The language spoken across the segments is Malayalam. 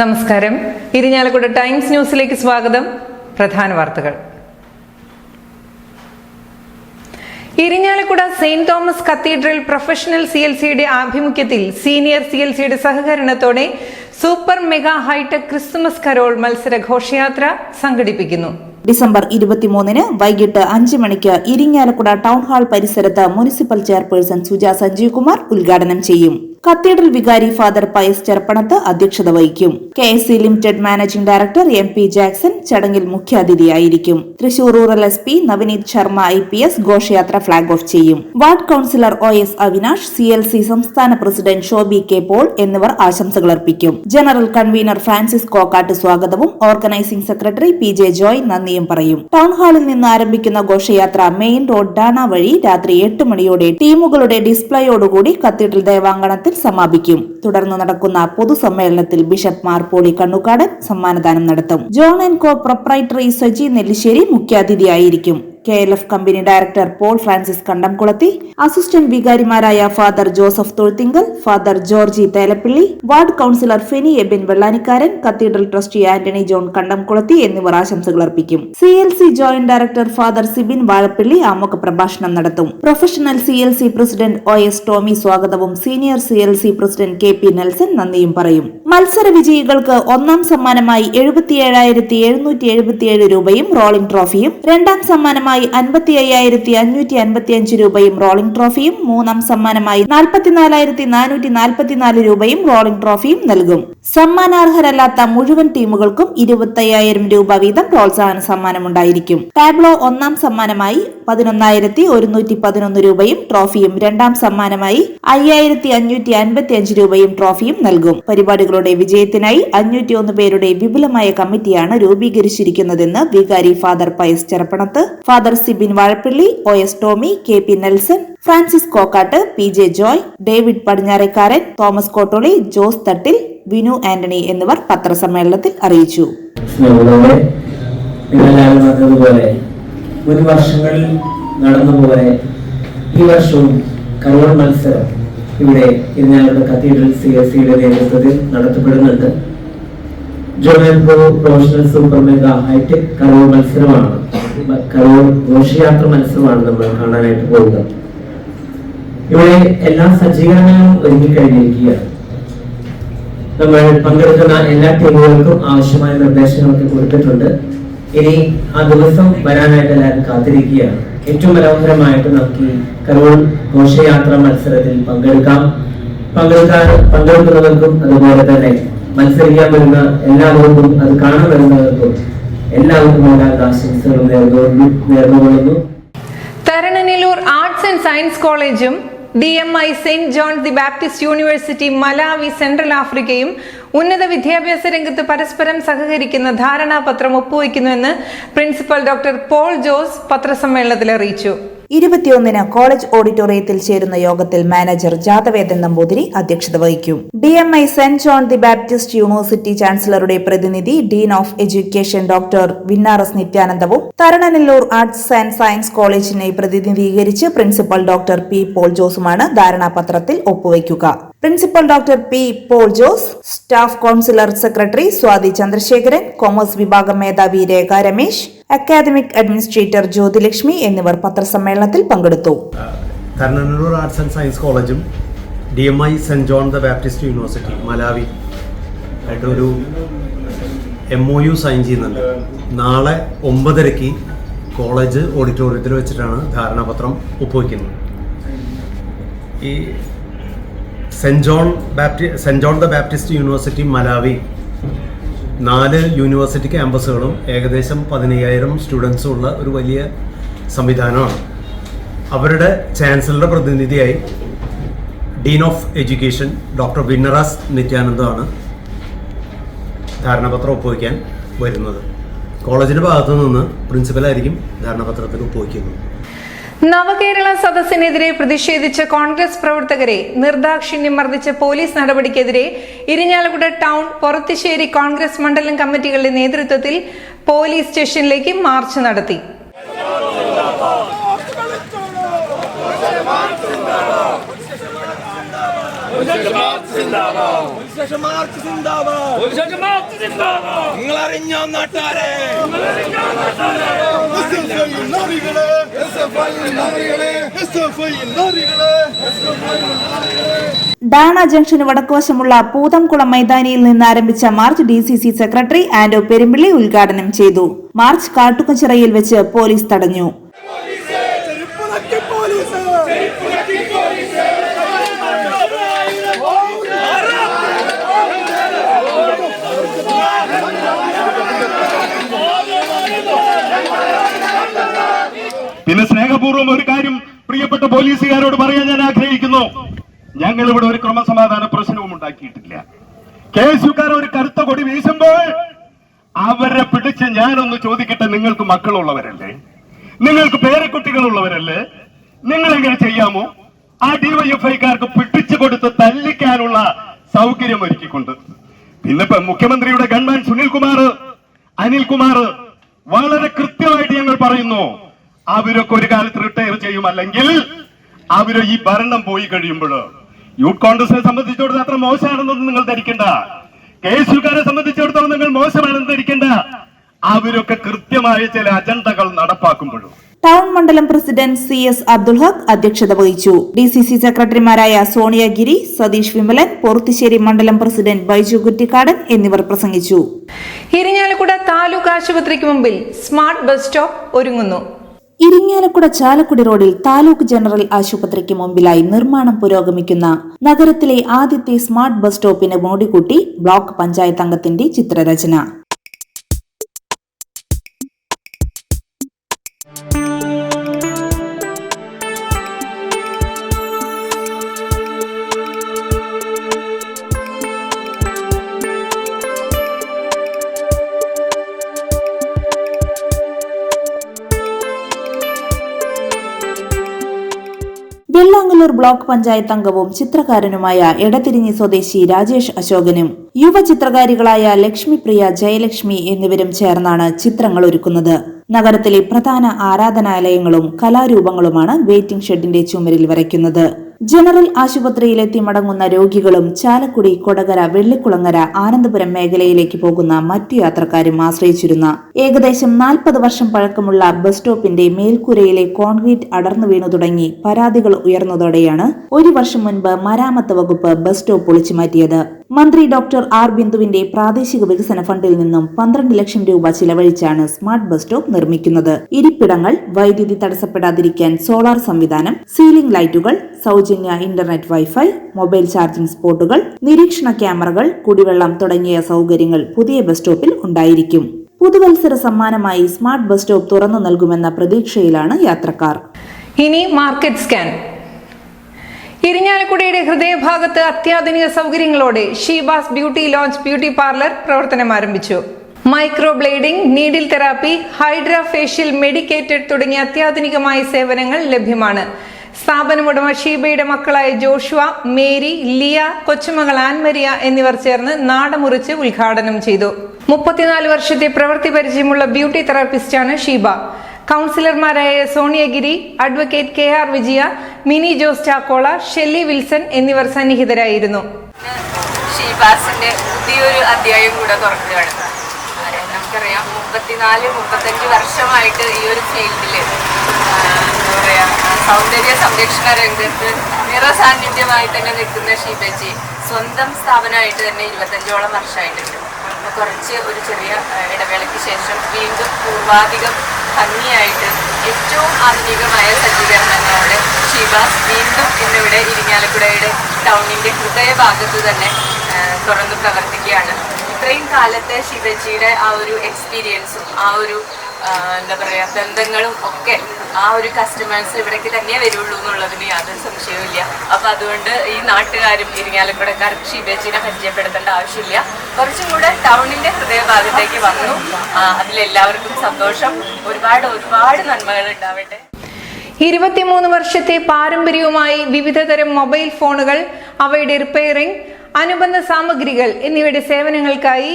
നമസ്കാരം. ഇരിഞ്ഞാലക്കുട ടൈംസ് ന്യൂസിലേക്ക് സ്വാഗതം. പ്രധാന വാർത്തകൾ. Irinjalakuda saint Thomas cathedral professional C L സിയുടെ ആഭിമുഖ്യത്തിൽ സീനിയർ സി എൽ സിയുടെ സഹകരണത്തോടെ super mega hitech Christmas carol മത്സര ഘോഷയാത്ര സംഘടിപ്പിക്കുന്നു. ഡിസംബർ ഇരുപത്തിമൂന്നിന് വൈകിട്ട് അഞ്ച് മണിക്ക് ഇരിഞ്ഞാലക്കുട ടൗൺ ഹാൾ പരിസരത്ത് മുനിസിപ്പൽ ചെയർപേഴ്സൺ സുജ സഞ്ജീവ് കുമാർ ഉദ്ഘാടനം ചെയ്യും. കത്തീഡ്രൽ വികാരി ഫാദർ പയസ് ചെറുപ്പണത്ത് അധ്യക്ഷത വഹിക്കും. K S C limited managing director M P Jackson ചടങ്ങിൽ മുഖ്യാതിഥിയായിരിക്കും. Thrissur rural S P Navaneeth Sharma I P S ഘോഷയാത്ര ഫ്ളാഗ് ഓഫ് ചെയ്യും. Ward councillor O S Avinash C L C സംസ്ഥാന പ്രസിഡന്റ് ഷോബി കെ പോൾ എന്നിവർ ആശംസകൾ അർപ്പിക്കും. ജനറൽ കൺവീനർ ഫ്രാൻസിസ് കോക്കാട്ട് സ്വാഗതവും organising secretary P J Joy നന്ദിയും പറയും. ടൗൺ ഹാളിൽ നിന്ന് ആരംഭിക്കുന്ന ഘോഷയാത്ര മെയിൻ റോഡ് ഡാണ വഴി രാത്രി എട്ട് മണിയോടെ ടീമുകളുടെ ഡിസ്പ്ലേയോടുകൂടി കത്തീഡ്രൽ ദേവാങ്കണത്തിൽ സമാപിക്കും. തുടർന്ന് നടക്കുന്ന പൊതുസമ്മേളനത്തിൽ ബിഷപ്പ് മാർ പോളി കണ്ണുകാടൻ സമ്മാനദാനം നടത്തും. John and co proprietary Saji Nellissery മുഖ്യാതിഥിയായിരിക്കും. K L F company director Paul Francis Kandamkulathy assistant വികാരിമാരായ father Joseph Thozhuthinkal father Georgy Thelappilly ward councillor Feni Ebin Vellanikkaran cathedral trustee Antony John Kandamkulathy എന്നിവർ ആശംസകൾ അർപ്പിക്കും. C L C joint director father Sibin Vazhappilly ആമുഖ പ്രഭാഷണം നടത്തും. Professional C L C president O S Tommy സ്വാഗതവും senior C L C president K P Nelson നന്ദിയും പറയും. മത്സര വിജയികൾക്ക് ഒന്നാം സമ്മാനമായി എഴുപത്തിയേഴായിരത്തി എഴുന്നൂറ്റി എഴുപത്തിയേഴ് രൂപയും റോളിംഗ് ട്രോഫിയും രണ്ടാം സമ്മാനമായി അൻപത്തി അയ്യായിരത്തി അഞ്ഞൂറ്റി അൻപത്തി അഞ്ച് രൂപയും റോളിംഗ് ട്രോഫിയും മൂന്നാം സമ്മാനമായി നാൽപ്പത്തിനാലായിരത്തി നാനൂറ്റി നാൽപ്പത്തിനാല് രൂപയും റോളിംഗ് ട്രോഫിയും നൽകും. സമ്മാനാർഹരല്ലാത്ത മുഴുവൻ ടീമുകൾക്കും ഇരുപത്തയ്യായിരം രൂപ വീതം പ്രോത്സാഹന സമ്മാനമുണ്ടായിരിക്കും. ടാബ്ലോ ഒന്നാം സമ്മാനമായി പതിനൊന്നായിരത്തി ഒരുന്നൂറ്റി പതിനൊന്ന് രൂപയും ട്രോഫിയും രണ്ടാം സമ്മാനമായി അയ്യായിരത്തി അഞ്ഞൂറ്റി അൻപത്തി അഞ്ച് രൂപയും ട്രോഫിയും നൽകും. പരിപാടികളുടെ വിജയത്തിനായി അഞ്ഞൂറ്റി ഒന്ന് പേരുടെ വിപുലമായ കമ്മിറ്റിയാണ് രൂപീകരിച്ചിരിക്കുന്നതെന്ന് വികാരി father Pius Cherappanath. Father Sibin Vazhappilly O S Tommy K P Nelson Francis Kokkat P J Joy David Padinjarekkaran Thomas Kottoli Jose Thattil Vinu Antony എന്നിവർ പത്രസമ്മേളനത്തിൽ അറിയിച്ചു. മുൻ വർഷങ്ങളിൽ നടന്നുപോലെ ഈ വർഷവും കരോൾ മത്സരം ഇവിടെ ഇരിഞ്ഞാലക്കുട കത്തീഡ്രൽ സി എസ് സിയുടെ നേതൃത്വത്തിൽ നടത്തപ്പെടുന്നുണ്ട്. Pro professional super mega hitech carol മത്സരമാണ്. ഘോഷയാത്ര മത്സരമാണ് നമ്മൾ കാണാനായിട്ട് പോകുന്നത്. ഇവിടെ എല്ലാ സജ്ജീകരണങ്ങളും ഒരുങ്ങിക്കഴിഞ്ഞിരിക്കുകയാണ് നമ്മൾ പങ്കെടുക്കുന്ന എല്ലാ ടീമുകൾക്കും ആവശ്യമായ നിർദ്ദേശങ്ങളൊക്കെ കൊടുത്തിട്ടുണ്ട്. ഇനി ആ ദിവസം വരാനായിട്ട് എല്ലാവരും കാത്തിരിക്കുകയാണ്. ഏറ്റവും മനോഹരമായിട്ട് നമുക്ക് ഈ കരോൾ ഘോഷയാത്ര മത്സരത്തിൽ പങ്കെടുക്കാം. പങ്കെടുക്കാൻ പങ്കെടുക്കുന്നവർക്കും അതുപോലെ തന്നെ മത്സരിക്കാൻ വരുന്ന എല്ലാവർക്കും അത് കാണാൻ വരുന്നവർക്കും എല്ലാവർക്കും എല്ലാ ആശംസകളും നേർന്നു നേർന്നുകൊള്ളുന്നു. തരണനിലൂർ ആർട്സ് ആൻഡ് സയൻസ് കോളേജും D M I saint John the Baptist university Malawi central ആഫ്രിക്കയും ഉന്നത വിദ്യാഭ്യാസ രംഗത്ത് പരസ്പരം സഹകരിക്കുന്ന ധാരണാപത്രം ഒപ്പുവയ്ക്കുന്നുവെന്ന് പ്രിൻസിപ്പൽ ഡോക്ടർ പോൾ ജോസ് പത്രസമ്മേളനത്തിൽ അറിയിച്ചു. ഇരുപത്തിയൊന്നിന് കോളേജ് ഓഡിറ്റോറിയത്തിൽ ചേരുന്ന യോഗത്തിൽ മാനേജർ ജാതവേദൻ നമ്പൂതിരി അധ്യക്ഷത വഹിക്കും. D M I saint John the Baptist university ചാൻസലറുടെ പ്രതിനിധി dean of education doctor Vinnaras നിത്യാനന്ദവും Tharananellur arts and science കോളേജിനെ പ്രതിനിധീകരിച്ച് പ്രിൻസിപ്പൽ ഡോക്ടർ പി പോൾ ജോസുമാണ് ധാരണാപത്രത്തിൽ ഒപ്പുവയ്ക്കുക. Principal doctor P Paul Jose staff councillor secretary Swathi Chandrasekharan commerce വിഭാഗം മേധാവി രേഖ രമേശ് അക്കാദമിക് അഡ്മിനിസ്ട്രേറ്റർ ജ്യോതിലക്ഷ്മി എന്നിവർ പത്രസമ്മേളനത്തിൽ പങ്കെടുത്തു. ആർട്സ് ആൻഡ് സയൻസ് കോളേജും D M I saint John the Baptist university Malawi ആയിട്ടൊരു എം ഒ യു സൈൻ ചെയ്യുന്നുണ്ട്. നാളെ ഒമ്പതരയ്ക്ക് കോളേജ് ഓഡിറ്റോറിയത്തിൽ വെച്ചിട്ടാണ് ധാരണാപത്രം ഒപ്പുവയ്ക്കുന്നത് ഈ saint John ബാപ്റ്റി saint John the Baptist university Malawi. നാല് യൂണിവേഴ്സിറ്റി ക്യാമ്പസുകളും ഏകദേശം പതിനയ്യായിരം സ്റ്റുഡൻസും ഉള്ള ഒരു വലിയ സംവിധാനമാണ്. അവരുടെ ചാൻസലറുടെ പ്രതിനിധിയായി dean of education doctor Vinnaras നിത്യാനന്ദമാണ് ധാരണാപത്രം ഒപ്പുവയ്ക്കാൻ വരുന്നത്. കോളേജിന്റെ ഭാഗത്തു നിന്ന് പ്രിൻസിപ്പലായിരിക്കും ധാരണാപത്രത്തിൽ ഒപ്പുവയ്ക്കുന്നത് നവകേരള സദസ്സിനെതിരെ പ്രതിഷേധിച്ച കോൺഗ്രസ് പ്രവർത്തകരെ നിർദാക്ഷിണ്യം മർദ്ദിച്ച പോലീസ് നടപടിക്കെതിരെ ഇരിഞ്ഞാലക്കുട ടൗൺ പൊറത്തിശ്ശേരി കോൺഗ്രസ് മണ്ഡലം കമ്മിറ്റികളുടെ നേതൃത്വത്തിൽ പോലീസ് സ്റ്റേഷനിലേക്ക് മാർച്ച് നടത്തി Zimbabwe. സ്റ്റേഷൻ മാർച്ച് നിങ്ങൾ അറിഞ്ഞോ നാട്ടാരെ ഡാണ ജംഗ്ഷന് വടക്കുവശമുള്ള പൂതംകുളം മൈതാനിയിൽ നിന്ന് ആരംഭിച്ച march D C C secretary Anto Perumpilly ഉദ്ഘാടനം ചെയ്തു. മാർച്ച് കാട്ടുകച്ചിറയിൽ വെച്ച് പോലീസ് തടഞ്ഞു. സ്നേഹപൂർവം ഒരു കാര്യം പ്രിയപ്പെട്ട പോലീസുകാരോട് പറയാൻ ഞാൻ ആഗ്രഹിക്കുന്നു. ഞങ്ങൾ ഇവിടെ ഒരു ക്രമസമാധാന പ്രശ്നവും ഉണ്ടാക്കിയിട്ടില്ല. കെ എസ് ഒരു കറുത്ത കൊടി വീശുമ്പോൾ അവരെ പിടിച്ച് ഞാനൊന്ന് ചോദിക്കട്ടെ നിങ്ങൾക്ക് മക്കളുള്ളവരല്ലേ? നിങ്ങൾക്ക് പേരക്കുട്ടികളുള്ളവരല്ലേ? നിങ്ങൾ എങ്ങനെ ചെയ്യാമോ? ആ ഡിവൈഎഫ്ഐക്കാർക്ക് പിടിച്ചു കൊടുത്ത് തല്ലിക്കാനുള്ള സൗകര്യം ഒരുക്കിക്കൊണ്ട്. പിന്നെ ഇപ്പൊ മുഖ്യമന്ത്രിയുടെ ഗൺമാൻ സുനിൽകുമാർ അനിൽകുമാർ വളരെ കൃത്യമായിട്ട് ഞങ്ങൾ പറയുന്നു അവരൊക്കെ ഒരു കാലത്ത് റിട്ടയർ ചെയ്യും. അല്ലെങ്കിൽ അവർ ഈ ഭരണം പോയി കഴിയുമ്പോൾ യൂത്ത് കോൺഗ്രസിനെ സംബന്ധിച്ചിടത്തോളം അത്ര മോശമാണെന്നൊന്നും നിങ്ങൾ ധരിക്കണ്ട. കെ എസ് യുക്കാരെ സംബന്ധിച്ചിടത്തോളം നിങ്ങൾ മോശമാണെന്ന് ധരിക്കണ്ട. അവരൊക്കെ കൃത്യമായ ചില അജണ്ടകൾ നടപ്പാക്കുമ്പോഴും ടൗൺ മണ്ഡലം president C S Abdul Haq അധ്യക്ഷത വഹിച്ചു. ഡി സി സി സെക്രട്ടറിമാരായ സോണിയാഗിരി സതീഷ് വിമലൻ പോർത്തിശ്ശേരി മണ്ഡലം പ്രസിഡന്റ് ബൈജു കുറ്റിക്കാടൻ എന്നിവർ പ്രസംഗിച്ചു. ഇരിഞ്ഞാലക്കുട താലൂക്ക് ആശുപത്രിക്ക് മുമ്പിൽ സ്മാർട്ട് ബസ് സ്റ്റോപ്പ് ഒരുങ്ങുന്നു. ഇരിങ്ങാലക്കുട ചാലക്കുടി റോഡിൽ താലൂക്ക് ജനറൽ ആശുപത്രിക്ക് മുമ്പിലായി നിർമ്മാണം പുരോഗമിക്കുന്ന നഗരത്തിലെ ആദ്യത്തെ സ്മാർട്ട് ബസ് സ്റ്റോപ്പിന് മോടികൂട്ടി ബ്ലോക്ക് പഞ്ചായത്ത് അംഗത്തിന്റെ ചിത്രരചന. ബ്ലോക്ക് പഞ്ചായത്ത് അംഗവും ചിത്രകാരനുമായ എടതിരിഞ്ഞി സ്വദേശി രാജേഷ് അശോകനും യുവ ചിത്രകാരികളായ ലക്ഷ്മിപ്രിയ ജയലക്ഷ്മി എന്നിവരും ചേർന്നാണ് ചിത്രങ്ങൾ ഒരുക്കുന്നത്. നഗരത്തിലെ പ്രധാന ആരാധനാലയങ്ങളും കലാരൂപങ്ങളുമാണ് വെയിറ്റിംഗ് ഷെഡിന്റെ ചുമരിൽ വരയ്ക്കുന്നത്. ജനറൽ ആശുപത്രിയിലെത്തി മടങ്ങുന്ന രോഗികളും ചാലക്കുടി കൊടകര വെള്ളിക്കുളങ്ങര ആനന്ദപുരം മേഖലയിലേക്ക് പോകുന്ന മറ്റു യാത്രക്കാരും ആശ്രയിച്ചിരുന്ന. ഏകദേശം നാൽപ്പത് വർഷം പഴക്കമുള്ള ബസ് സ്റ്റോപ്പിന്റെ മേൽക്കൂരയിലെ കോൺക്രീറ്റ് അടർന്നു വീണു തുടങ്ങി പരാതികൾ ഉയർന്നതോടെയാണ് ഒരു വർഷം മുൻപ് മരാമത്ത് വകുപ്പ് ബസ് സ്റ്റോപ്പ് പൊളിച്ചു മാറ്റിയത് മന്ത്രി ഡോക്ടർ ആർ ബിന്ദുവിന്റെ പ്രാദേശിക വികസന ഫണ്ടിൽ നിന്നും പന്ത്രണ്ട് ലക്ഷം രൂപ ചിലവഴിച്ചാണ് സ്മാർട്ട് ബസ് സ്റ്റോപ്പ് നിർമ്മിക്കുന്നത്. ഇരിപ്പിടങ്ങൾ വൈദ്യുതി തടസ്സപ്പെടാതിരിക്കാൻ സോളാർ സംവിധാനം സീലിംഗ് ലൈറ്റുകൾ സൗജന്യ ഇന്റർനെറ്റ് വൈഫൈ മൊബൈൽ ചാർജിംഗ് സ്പോട്ടുകൾ നിരീക്ഷണ ക്യാമറകൾ കുടിവെള്ളം തുടങ്ങിയ സൗകര്യങ്ങൾ പുതിയ ബസ് സ്റ്റോപ്പിൽ ഉണ്ടായിരിക്കും. പുതുവത്സര സമ്മാനമായി സ്മാർട്ട് ബസ് സ്റ്റോപ്പ് തുറന്നു നൽകുമെന്ന പ്രതീക്ഷയിലാണ് യാത്രക്കാർ. ഇനി മാർക്കറ്റ് സ്കാൻ. ഇരിഞ്ഞാലക്കുടയുടെ ഹൃദയഭാഗത്ത് അത്യാധുനിക സൗകര്യങ്ങളോടെ Sheeba's beauty lounge beauty parlour പ്രവർത്തനം ആരംഭിച്ചു microblading needle therapy hydra facial medicated തുടങ്ങിയ അത്യാധുനികമായ സേവനങ്ങൾ ലഭ്യമാണ്. സ്ഥാപനമുടമ ഷീബയുടെ മക്കളായ ജോഷുവ മേരി ലിയ കൊച്ചുമകൾ ആൻമരിയ എന്നിവർ ചേർന്ന് നാടമുറിച്ച് ഉദ്ഘാടനം ചെയ്തു. മുപ്പത്തിനാല് വർഷത്തെ പ്രവൃത്തി പരിചയമുള്ള ബ്യൂട്ടി തെറാപ്പിസ്റ്റാണ് ഷീബ. കൗൺസിലർമാരായ Sonia Giri advocate K R Vijaya Mini Jose Chakkola Shelly Wilson എന്നിവർ സന്നിഹിതരായിരുന്നു. ഷീബാസിന്റെ പുതിയൊരു അധ്യായം കൂടെ തുറക്കുകയാണ്. നമുക്കറിയാം മുപ്പത്തിനാല് മുപ്പത്തഞ്ച് വർഷമായിട്ട് ഈ ഒരു ഫീൽഡിൽ എന്താ പറയാ സൗന്ദര്യ സംരക്ഷണ രംഗത്ത് നിറസാന്നിധ്യമായി തന്നെ നിൽക്കുന്ന ഷീബജി സ്വന്തം സ്ഥാപനമായിട്ട് തന്നെ ഇരുപത്തഞ്ചോളം വർഷമായിട്ടുണ്ട്. കുറച്ച് ഒരു ചെറിയ ഇടവേളയ്ക്ക് ശേഷം വീണ്ടും പൂർവാധികം ഭംഗിയായിട്ട് ഏറ്റവും ആധുനികമായ സജ്ജീകരണങ്ങളോടെ ഷീബാസ് വീണ്ടും ഇന്നിവിടെ ഇരിങ്ങാലക്കുടയുടെ ടൗണിന്റെ ഹൃദയഭാഗത്ത് തന്നെ തുറന്നു പ്രവർത്തിക്കുകയാണ്. ഇത്രയും കാലത്തെ ശിവജിയുടെ ആ ഒരു എക്സ്പീരിയൻസും ആ ഒരു എന്താ പറയുക ബന്ധങ്ങളും ഒക്കെ ആ ഒരു കസ്റ്റമേഴ്സ് ഇവിടേക്ക് തന്നെ വരുള്ളൂ എന്നുള്ളതിന് യാതൊരു സംശയവുമില്ല. അപ്പൊ അതുകൊണ്ട് ഈ നാട്ടുകാരും ഇരിങ്ങാലക്കുടക്കാർ ഷീബേച്ചിനെ പരിചയപ്പെടുത്തേണ്ട ആവശ്യമില്ല. കുറച്ചും കൂടെ ടൗണിന്റെ ഹൃദയഭാഗത്തേക്ക് വന്നു. അതിലെല്ലാവർക്കും സന്തോഷം. ഒരുപാട് ഒരുപാട് നന്മകൾ ഉണ്ടാവട്ടെ. ഇരുപത്തിമൂന്ന് വർഷത്തെ പാരമ്പര്യവുമായി വിവിധതരം മൊബൈൽ ഫോണുകൾ അവയുടെ റിപ്പയറിംഗ് അനുബന്ധ സാമഗ്രികൾ എന്നിവയുടെ സേവനങ്ങൾക്കായി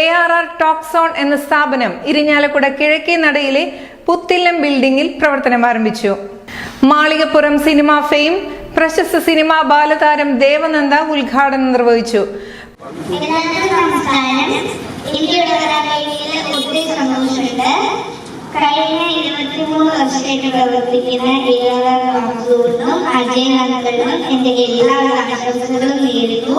എ ആർ ആർ ടോക്സോൺ എന്ന സ്ഥാപനം ഇരിഞ്ഞാലക്കുട കിഴക്കേ നടയിലെ പുത്തില്ലം ബിൽഡിംഗിൽ പ്രവർത്തനം ആരംഭിച്ചു. മാളികപ്പുറം സിനിമ ഫെയിം പ്രശസ്ത സിനിമാ ബാലതാരം ദേവനന്ദ ഉദ്ഘാടനം നിർവഹിച്ചു. കഴിഞ്ഞ ഇരുപത്തിമൂന്ന് വർഷമായിട്ട് പ്രവർത്തിക്കുന്ന ഏഴാം വാസുവിനും അജയ് അങ്കിളിനും എന്റെ എല്ലാ ആശംസകളും നേരുന്നു.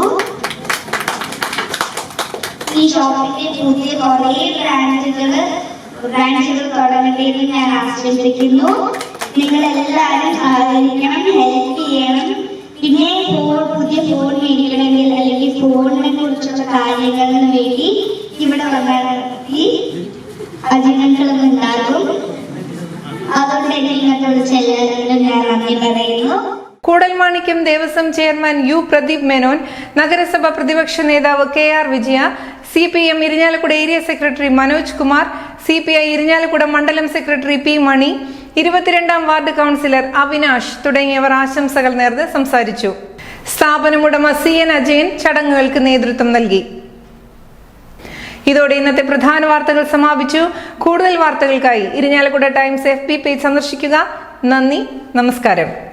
ഈ ഷോപ്പിന്റെ പുതിയ കുറേ ബ്രാഞ്ചുകൾ ബ്രാഞ്ചുകൾ തുടങ്ങട്ടെ എന്ന് ഞാൻ ആശംസിക്കുന്നു. നിങ്ങൾ എല്ലാവരും സഹകരിക്കണം ഹെൽപ്പ് ചെയ്യണം. പിന്നെ ഫോൺ പുതിയ ഫോൺ മേടിക്കണമെങ്കിൽ അല്ലെങ്കിൽ ഫോണിനെ കുറിച്ചുള്ള കാര്യങ്ങളിന് വേണ്ടി ഇവിടെ വന്നാൽ ഈ അജിനങ്ങളും ഉണ്ടാകും. അതുകൊണ്ട് എന്നെ ഇങ്ങോട്ട് ഞാൻ നന്ദി പറയുന്നു. കൂടൽമാണിക്യം ദേവസ്വം ചെയർമാൻ യു പ്രദീപ് മേനോൻ നഗരസഭ പ്രതിപക്ഷ നേതാവ് K R Vijaya C P M Irinjalakuda area secretary Manoj Kumar C P I Irinjalakuda മണ്ഡലം സെക്രട്ടറി പി മണി ഇരുപത്തിരണ്ടാം വാർഡ് കൗൺസിലർ അവിനാഷ് തുടങ്ങിയവർ ആശംസകൾ നേർന്ന് സംസാരിച്ചു. സ്ഥാപനമുടമ സി എൻ അജയൻ ചടങ്ങുകൾക്ക് നേതൃത്വം നൽകി. ഇതോടെ ഇന്നത്തെ പ്രധാന വാർത്തകൾ സമാപിച്ചു. കൂടുതൽ വാർത്തകൾക്കായി Irinjalakuda Times F B page സന്ദർശിക്കുക. നന്ദി നമസ്കാരം.